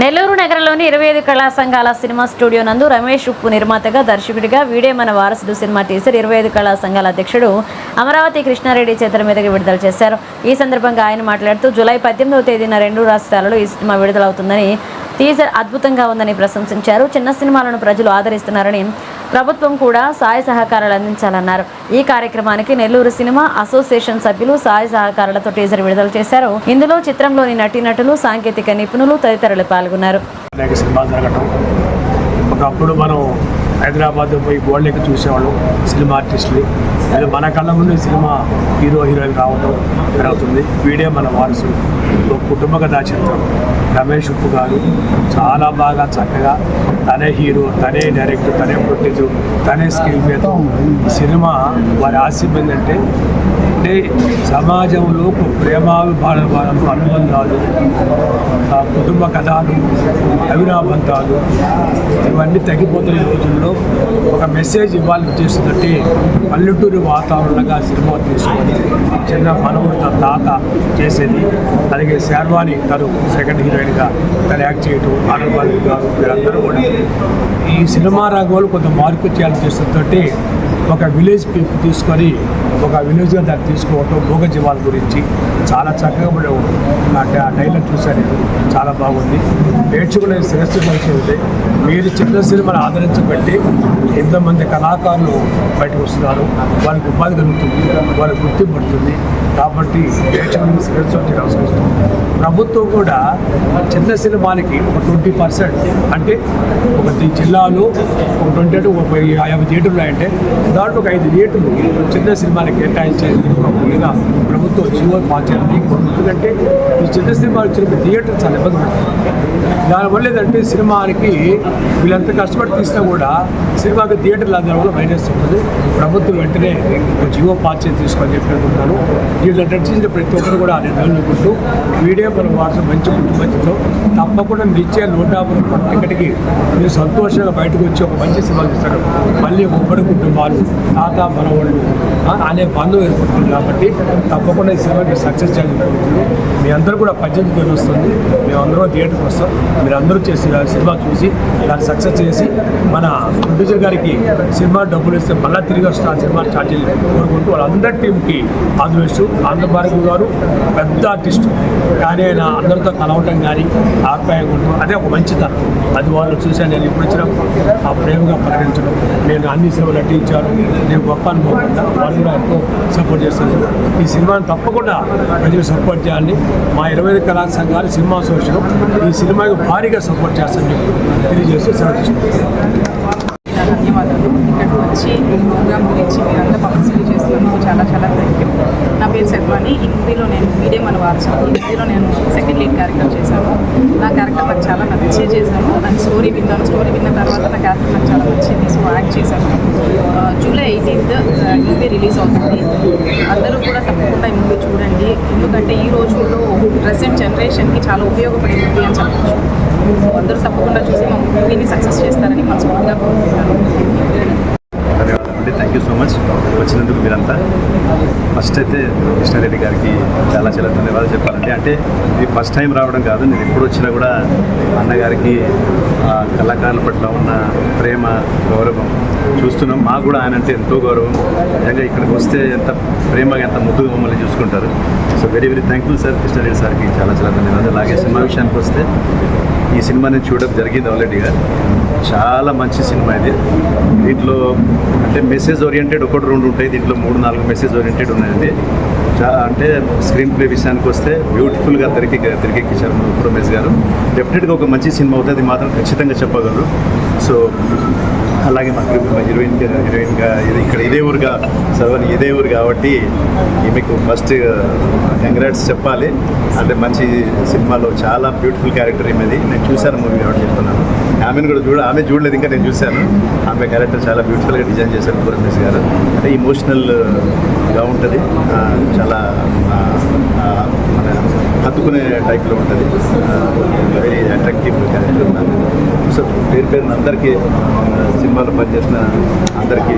నెల్లూరు నగరంలోని ఇరవై ఐదు కళా సంఘాల సినిమా స్టూడియో నందు రమేష్ ఉప్పు నిర్మాతగా దర్శకుడిగా వీడే మన వారసుడు సినిమా టీజర్ ఇరవై ఐదు కళా సంఘాల అధ్యక్షుడు అమరావతి కృష్ణారెడ్డి చేతుల మీదుగా విడుదల చేశారు. ఈ సందర్భంగా ఆయన మాట్లాడుతూ జూలై పద్దెనిమిదవ తేదీన రెండు రాష్ట్రాలలో ఈ సినిమా విడుదలవుతుందని టీజర్ అద్భుతంగా ఉందని ప్రశంసించారు. చిన్న సినిమాలను ప్రజలు ఆదరిస్తున్నారని ప్రభుత్వం కూడా సహాయ సహకారాలు అందించాలన్నారు. ఈ కార్యక్రమానికి నెల్లూరు సినిమా అసోసియేషన్ సభ్యులు సహాయ సహకారాలతో టీజర్ విడుదల చేశారు. ఇందులో చిత్రంలోని నటీనటులు సాంకేతిక నిపుణులు తదితరులు పాల్గొన్నారు. జరగటం. ఒకప్పుడు మనం హైదరాబాద్ పోయి గోల్డ్కి చూసేవాళ్ళం సినిమా ఆర్టిస్టులు. అదే మన కళ్ళ ముందు సినిమా హీరో హీరోయిన్ రావడం జరుగుతుంది. వీడే మన వారసుడు. ఒక కుటుంబ కథా చిత్రం రమేష్ ఉప్పు గారు చాలా బాగా చక్కగా తనే హీరో తనే డైరెక్టర్ తనే ప్రొడ్యూసర్ తనే స్క్రీన్ మీద ఈ సినిమా వారి ఆశయం ఏంటంటే అంటే సమాజంలో ప్రేమాభిమానాలు అనుబంధాలు కుటుంబ కథలు అవినాబంధాలు ఇవన్నీ తగ్గిపోతున్న రోజుల్లో ఒక మెసేజ్ ఇవ్వాలి చేస్తుందంటే పల్లెటూరు వాతావరణంగా సినిమా తీసుకొని చిన్న మనవుడు తన తాత చేసేది. అలాగే శర్వాణి తను సెకండ్ హీరోయిన్గా తను యాక్ట్ చేయటం ఆనందబాబు గారు వీరందరూ కూడా. ఈ సినిమా రంగంలో కొంత మార్పు చేయాలని చేస్తుంటే ఒక విలేజ్ పీపుల్ తీసుకొని ఒక విలేజ్గా దాన్ని తీసుకోవటం మూగ జీవాల గురించి చాలా చక్కగా కూడా అంటే ఆ టైలర్ చూశాను చాలా బాగుంది. నేర్చుకునే శిరస్సు కలిసి ఉంది మీరు చిన్న సినిమాను ఆదరించబట్టి ఎంతమంది కళాకారులు బయటకు వస్తున్నారు. వాళ్ళకి ఉపాధి కలుగుతుంది వాళ్ళకి గుర్తింపు పడుతుంది. కాబట్టి ప్రేక్షకులకు ప్రభుత్వం కూడా చిన్న సినిమాలకి ఒక ట్వంటీ పర్సెంట్ అంటే ఒక జిల్లాలో ఒక ట్వంటీ అంటే ఒక యాభై థియేటర్లు ఉన్నాయంటే దాంట్లో ఒక ఐదు థియేటర్లు చిన్న సినిమాలకి కేటాయించేది ఒక ప్రభుత్వం జీవో మార్చాలని ఎందుకంటే ఈ చిన్న సినిమాలు వచ్చిన థియేటర్ చాలా ఇబ్బంది పడుతుంది. దానివల్ల ఏంటంటే సినిమాకి వీళ్ళంత కష్టపడి తీసినా కూడా సినిమాకి థియేటర్లు అందడం వల్ల మైనస్ ఉంటుంది ప్రభుత్వం వెంటనే ఒక జీవో తీసుకొని చెప్పి అనుకుంటున్నాను వీళ్ళు నటించిన ప్రతి ఒక్కరు కూడా నేను అనుకుంటూ వీడియో మన వాటర్ మంచి కుటుంబంతో తప్పకుండా మీరు నూట యాభై టికెట్కి మీరు సంతోషంగా బయటకు వచ్చి ఒక మంచి సినిమా చూస్తారు మళ్ళీ ఒక్కడి కుటుంబాలు తాత మనవాళ్ళు అనే బంధం ఏర్పడుతుంది కాబట్టి తప్పకుండా ఈ సినిమాకి సక్సెస్ చేయాలనుకుంటుంది మీ అందరూ కూడా పద్దెనిమిది పేరు వస్తుంది మేమందరూ థియేటర్కి వస్తాం. మీరు అందరూ చేసి సినిమా చూసి దాన్ని సక్సెస్ చేసి మన ప్రొడ్యూసర్ గారికి సినిమా డబ్బులు ఇస్తే మళ్ళీ తిరిగి వస్తే ఆ సినిమా ఛార్జీలు కోరుకుంటూ వాళ్ళందరి టీంకి ఆదివేస్తూ ఆంధ్రభారతి గారు పెద్ద ఆర్టిస్ట్. కానీ ఆయన అందరితో కలవటం కానీ ఆప్యాయంగా ఉండటం అదే ఒక మంచితనం. అది వాళ్ళు చూశాను నేను ఇప్పుడు వచ్చిన ఆ ప్రేమగా ప్రకటించడం. నేను అన్ని సినిమాలు నటించాను నేను గొప్ప అనుకోకుండా వాళ్ళు కూడా ఎంతో సపోర్ట్ చేస్తాను ఈ సినిమాని తప్పకుండా ప్రజలు సపోర్ట్ చేయాలని మా ఇరవై ఐదు కళా సంఘాలు సినిమా అసోసియేషన్ ఈ సినిమాకి భారీగా సపోర్ట్ చేస్తాను తెలియజేస్తూ సెలవు తీసుకుంటాను నా ధన్యవాదాలు ఇక్కడికి వచ్చి ప్రోగ్రామ్ గురించి మీరంతా పబ్లిసిటీ చేస్తున్నందుకు చాలా చాలా థ్యాంక్ యూ నా పేరు శర్వాణి. ఈ మూవీలో నేను మీడియం మన వారసుడు. ఈ మూవీలో నేను సెకండ్ లీడ్ క్యారెక్టర్ చేశాను. నా క్యారెక్టర్ నాకు చాలా నచ్చి చేశాను. దాని స్టోరీ విన్నాను. స్టోరీ విన్న తర్వాత నా క్యారెక్టర్ నాకు చాలా నచ్చింది. సో యాక్ట్ చేశాను. జూలై ఎయిటీన్త్ మూవీ రిలీజ్ అవుతుంది. అందరూ కూడా తప్పకుండా ఈ మూవీ చూడండి. ఎందుకంటే ఈ రోజుల్లో ప్రజెంట్ జనరేషన్కి చాలా ఉపయోగపడే మూవీ అని చెప్పచ్చు. అందరూ తప్పకుండా చూసి మా మూవీని సక్సెస్ చేస్తారని మనస్ఫూర్తిగా కోరుకుంటున్నాను ధన్యవాదాలు అండి థ్యాంక్ యూ సో మచ్ వచ్చినందుకు మీరంతా ఫస్ట్ అయితే కృష్ణారెడ్డి గారికి చాలా చాలా ధన్యవాదాలు చెప్పాలండి. అంటే ఇది ఫస్ట్ టైం రావడం కాదు నేను ఎప్పుడు వచ్చినా కూడా అన్నగారికి ఆ కళాకారుల పట్ల ఉన్న ప్రేమ గౌరవం చూస్తున్నాం. మాకు కూడా ఆయన అంటే ఎంతో గౌరవం. నిజంగా ఇక్కడికి వస్తే ఎంత ప్రేమగా ఎంత ముద్దుగా మమ్మల్ని చూసుకుంటారు. So very very thankful sir Krishna Reddy సార్కి చాలా చాలా ధన్యవాదాలు. అలాగే సినిమా విషయానికి వస్తే ఈ సినిమాని చూడడం జరిగింది ఆల్రెడీగా చాలా మంచి సినిమా ఇది. దీంట్లో అంటే మెసేజ్ ఓరియంటెడ్ ఒకటి రెండు ఉంటాయి. దీంట్లో మూడు నాలుగు మెసేజ్ ఓరియంటెడ్ ఉన్నాయండి. చా అంటే స్క్రీన్ ప్లే విషయానికి వస్తే బ్యూటిఫుల్గా తెరకి తెరకెక్కించారు మన రమేష్ గారు. డెఫినెట్గా ఒక మంచి సినిమా అవుతుంది. అది మాత్రం ఖచ్చితంగా చెప్పగలరు. సో అలాగే మాకు హీరోయిన్ హీరోయిన్గా ఇది ఇక్కడ ఇదే ఊరుగా సర్వని ఇదే ఊరు కాబట్టి ఈమెకు ఫస్ట్ కంగ్రాట్స్ చెప్పాలి. అంటే మంచి సినిమాలో చాలా బ్యూటిఫుల్ క్యారెక్టర్ ఈమెది. నేను చూశాను మూవీ కాబట్టి చెప్తున్నాను. ఆమెను కూడా చూడ ఆమె చూడలేదు ఇంకా నేను చూశాను. ఆమె క్యారెక్టర్ చాలా బ్యూటిఫుల్గా డిజైన్ చేశారు పూరమేష్ గారు. అంటే ఇమోషనల్గా ఉంటుంది. చాలా మన హత్తుకునే టైప్లో ఉంటుంది. వెరీ అట్రాక్టివ్ క్యారెక్టర్ సో పేరు పేరున అందరికీ సినిమాలో పనిచేసిన అందరికీ